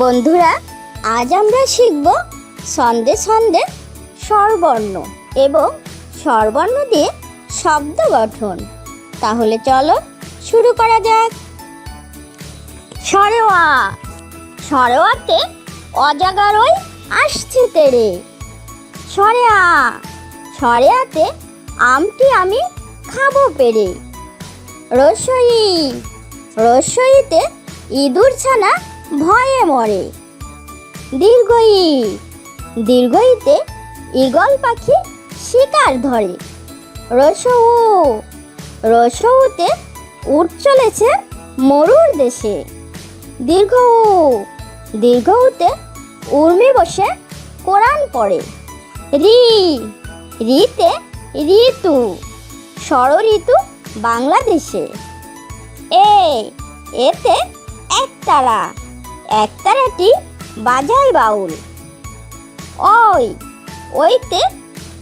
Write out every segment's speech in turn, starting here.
বন্ধুরা, আজ আমরা শিখব ছন্দে ছন্দে স্বরবর্ণ এবং স্বরবর্ণ দিয়ে শব্দ গঠন। তাহলে চলো শুরু করা যাক। সরেওয়া সরেওয়াতে অজাগারই আসছে তেরে। সরেয়া, সরেয়াতে আমটি আমি খাব পেরে। রসই রসইতে ইঁদুর ছানা ভয়ে মরে। দীর্ঘই দীর্ঘইতে ঈগল পাখি শিকার ধরে। রসৌ রসৌতে উঠ চলেছে মরুর দেশে। দীর্ঘ উ, দীর্ঘউতে উর্মি বসে কোরআন পড়ে। রি রিতে ঋতু ষড় ঋতু বাংলাদেশে। এ এতে একতারা। একতারাটি বাজায় বাউল। ওই, ওইতে,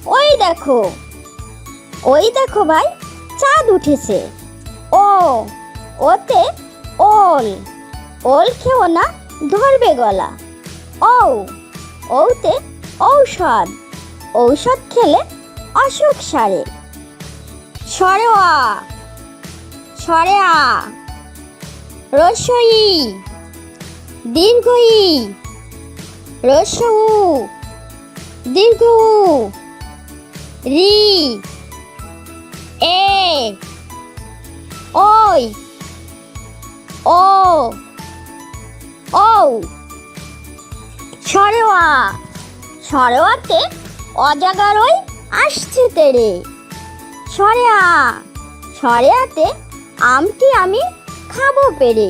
ওই দেখো। ওই দেখো ভাই, চাঁদ উঠেছে। ও, ওতে ওল। ওল খেও না, ধরবে গলা। ও ওতে ঔষধ। ঔষধ খেলে অসুখ সারে। সরে আ সরে আ। রসই দীর্ঘই রসউ দীর্ঘ উ, রি এ ওই ও ও সরেওয়া সরেওয়াতে অজাগারই আসছে তেরে। সরেয়া সরেয়াতে আমটি আমি খাব পেরে।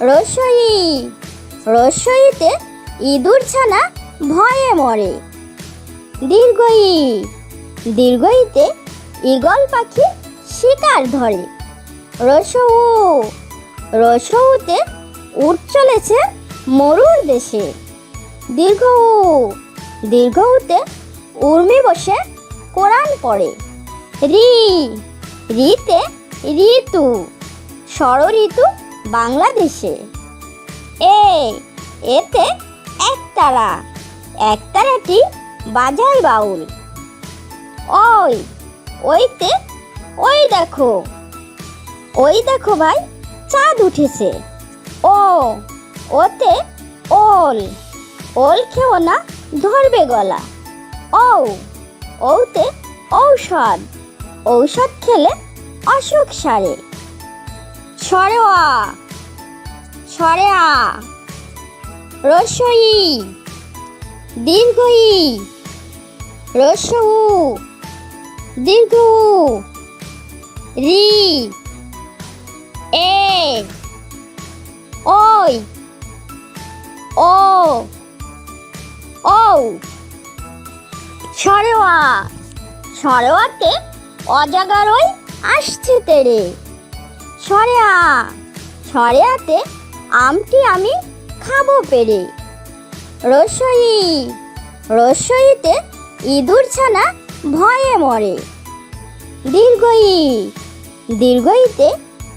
রসই। রসইতে ইঁদুর ছানা ভয়ে মরে। দীর্ঘই, দীর্ঘইতে ঈগল পাখি শিকার ধরে। রসৌ রসৌতে উঠ চলেছে মরুর দেশে। দীর্ঘ দীর্ঘউতে উর্মি বসে কোরআন পড়ে। রি, রিতে ঋতু ষড় ঋতু বাংলাদেশে। এ এতে একতারা, একতারাটি বাজায় বাউল। ওই, ওইতে, ওই দেখো। ওই দেখো ভাই, চাঁদ উঠেছে। ও, ওতে ওল। ওল খেও না, ধরবে গলা। ও ওতে ঔষধ। ঔষধ খেলে অসুখ সারে। সরেওয়া সরেয়া রসই দীর্ঘই রসউ দীর্ঘ রি, এ, ওই, ও ও সরেওয়া সরেওয়াতে অজাগারই আসছে তেরে। সরেয়া সরেয়াতে আমটি আমি খাব পেরে। রসই। রসইতে ইঁদুর ছানা ভয়ে মরে। দীর্ঘই। দীর্ঘইতে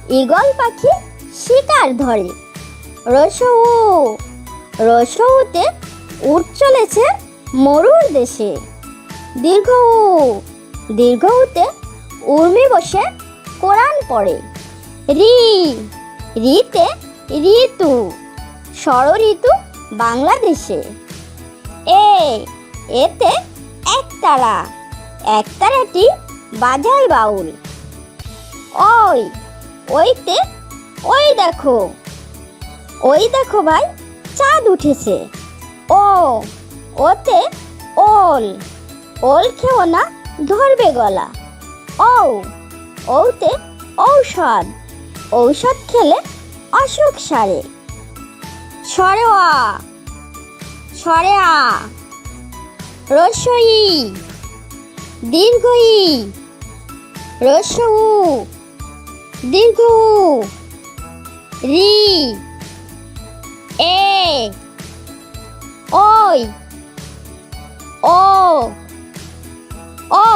ঈগল পাখি শিকার ধরে। রসৌ। রসৌতে উঠ চলেছে মরুর দেশে। দীর্ঘ। উ, দীর্ঘউতে উর্মি বসে কোরআন পড়ে। রি, রিতে ঋতু ষড় ঋতু বাংলাদেশে। এ, এতে একতারা, একতারাটি বাজায় বাউল। ওই, ওইতে, ওই দেখো ওই দেখো ভাই, চাঁদ উঠেছে। ও, ওতে ওল ওল খেও না ধরবে গলা। ও ওতে ঔষধ। ঔষধ খেলে অসুখ সারে। সরেওয়া সরেয়া রসই, দীর্ঘই রসউ দীর্ঘ, রি, এ ওই ও ও